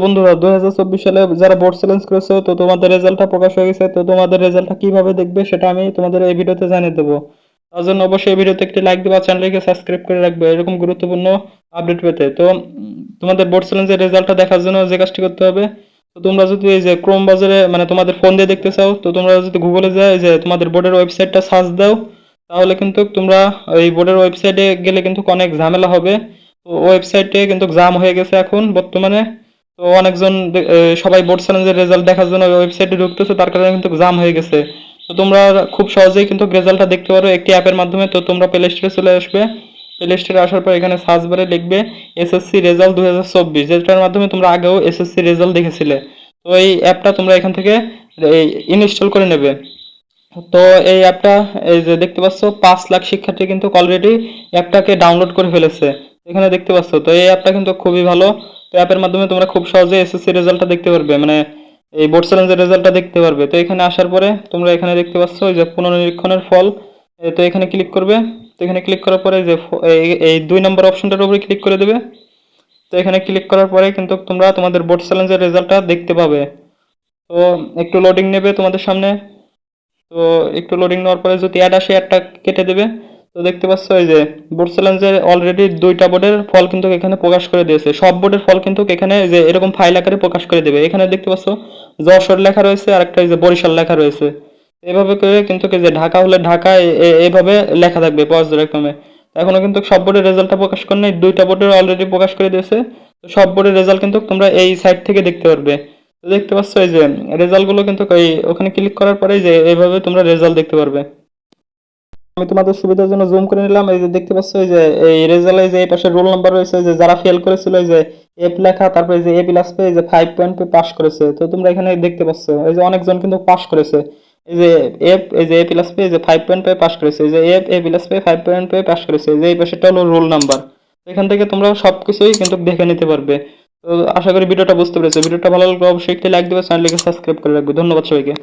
বন্ধুরা, দুই হাজার চব্বিশ সালে যারা বোর্ড চ্যালেঞ্জ করেছ, তো তোমাদের রেজাল্টটা প্রকাশ হয়ে গেছে। তো তোমাদের রেজাল্টটা কীভাবে দেখবে সেটা আমি তোমাদের এই ভিডিওতে জানিয়ে দেবো। তার জন্য অবশ্যই এই ভিডিওতে একটি লাইক দেবা চ্যানেলটিকে সাবস্ক্রাইব করে রাখবে, এরকম গুরুত্বপূর্ণ আপডেট পেতে। তো তোমাদের বোর্ড চ্যালেঞ্জের রেজাল্টটা দেখার জন্য যে কাজটি করতে হবে, তো তোমরা যদি এই যে ক্রোম বাজারে মানে তোমাদের ফোন দিয়ে দেখতে চাও, তো তোমরা যদি গুগলে যায় যে তোমাদের বোর্ডের ওয়েবসাইটটা সার্চ দাও, তাহলে কিন্তু তোমরা এই বোর্ডের ওয়েবসাইটে গেলে কিন্তু অনেক ঝামেলা হবে। তো ওয়েবসাইটে কিন্তু জাম হয়ে গেছে এখন, বর্তমানে। তো অনেকজন সবাই বোর্ড চ্যালেঞ্জের রেজাল্ট দেখার জন্য ওয়েবসাইটে ঢুকতেছে, তার কারণে কিন্তু জাম হয়ে গেছে। তো তোমরা খুব সহজেই কিন্তু রেজাল্টটা দেখতে পারো একটি অ্যাপের মাধ্যমে। তো তোমরা প্লে স্টোরে চলে আসবে। প্লে স্টোরে আসার পর এখানে সার্চ বারে লিখবে এসএসসি রেজাল্ট দু হাজার চব্বিশ। যেটার মাধ্যমে তোমরা আগেও এসএসসি রেজাল্ট দেখেছিলে। তো এই অ্যাপটা তোমরা এখান থেকে ইনস্টল করে নেবে। তো এই অ্যাপটা এই যে দেখতে পাচ্ছ, পাঁচ লাখ শিক্ষার্থী কিন্তু অলরেডি অ্যাপটাকে ডাউনলোড করে ফেলেছে। এখানে দেখতে পাচ্ছ, তো এই অ্যাপটা কিন্তু খুবই ভালো। তো অ্যাপের মাধ্যমে তোমরা খুব সহজে এসএসসি রেজাল্টটা দেখতে পারবে মানে এই বোর্ড চ্যালেঞ্জের রেজাল্টটা দেখতে পারবে। তো এখানে আসার পরে তোমরা এখানে দেখতে পাচ্ছ যে পুনর্নিরীক্ষণের ফল তো এখানে ক্লিক করবে। তো এখানে ক্লিক করার পরে যে এই দুই নম্বর অপশনটার উপরে ক্লিক করে দেবে। তো এখানে ক্লিক করার পরে কিন্তু তোমরা তোমাদের বোর্ড চ্যালেঞ্জের রেজাল্টটা দেখতে পাবে। তো একটু লোডিং নেবে তোমাদের সামনে। তো একটু লোডিং নেওয়ার পরে যদি অ্যাড আসে অ্যাডটা কেটে দেবে। তো দেখতে পাচ্ছ এই যে বোর্ড চ্যালেঞ্জের অলরেডি দুইটা বোর্ডের ফল কিন্তু এখানে প্রকাশ করে দিয়েছে। সব বোর্ডের ফল কিন্তু এখানে যে এরকম ফাইল আকারে প্রকাশ করে দেবে। এখানে দেখতে পাচ্ছ, যশোর লেখা রয়েছে আর একটা যে বরিশাল লেখা রয়েছে। এভাবে করে কিন্তু যে ঢাকা হলে ঢাকা এ- এ- এভাবে লেখা থাকবে পর্যায়ক্রমে। এখনও কিন্তু সব বোর্ডের রেজাল্টটা প্রকাশ করে নাই দুইটা বোর্ডের অলরেডি প্রকাশ করে দিয়েছে। তো সব বোর্ডের রেজাল্ট কিন্তু তোমরা এই সাইট থেকে দেখতে পারবে। তো দেখতে পাচ্ছ এই যে রেজাল্টগুলো কিন্তু ওখানে ক্লিক করার পরেই যে এইভাবে তোমরা রেজাল্ট দেখতে পারবে। আমি তোমাদের সুবিধার জন্য জুম করে নিলাম এই যে দেখতে পাচ্ছ এই যে এই রেজাল্টে যে এই পাশে রোল নাম্বার রয়েছে যে যারা ফেল করেছিল এই যে এফ লেখা তারপরে এই যে এ প্লাস পেয়ে যে ফাইভ পয়েন্ট পেয়ে পাস করেছে তো তোমরা এখানে দেখতে পাচ্ছ এই যে অনেকজন কিন্তু পাস করেছে এই যে এফ এই যে এ প্লাস পেয়ে যে ফাইভ পয়েন্ট পেয়ে পাস করেছে এই যে এফ এ প্লাস পেয়ে ফাইভ পয়েন্ট পেয়ে পাস করেছে এই যে এই পাশেটা হলো রোল নাম্বার এখান থেকে তোমরা সবকিছুই কিন্তু দেখে নিতে পারবে তো আশা করি ভিডিওটা বুঝতে পেরেছ ভিডিওটা ভালো লাগলে অবশ্যই একটি লাইক দেবে চ্যানেলটিকে সাবস্ক্রাইব করে রাখবে ধন্যবাদ সবাইকে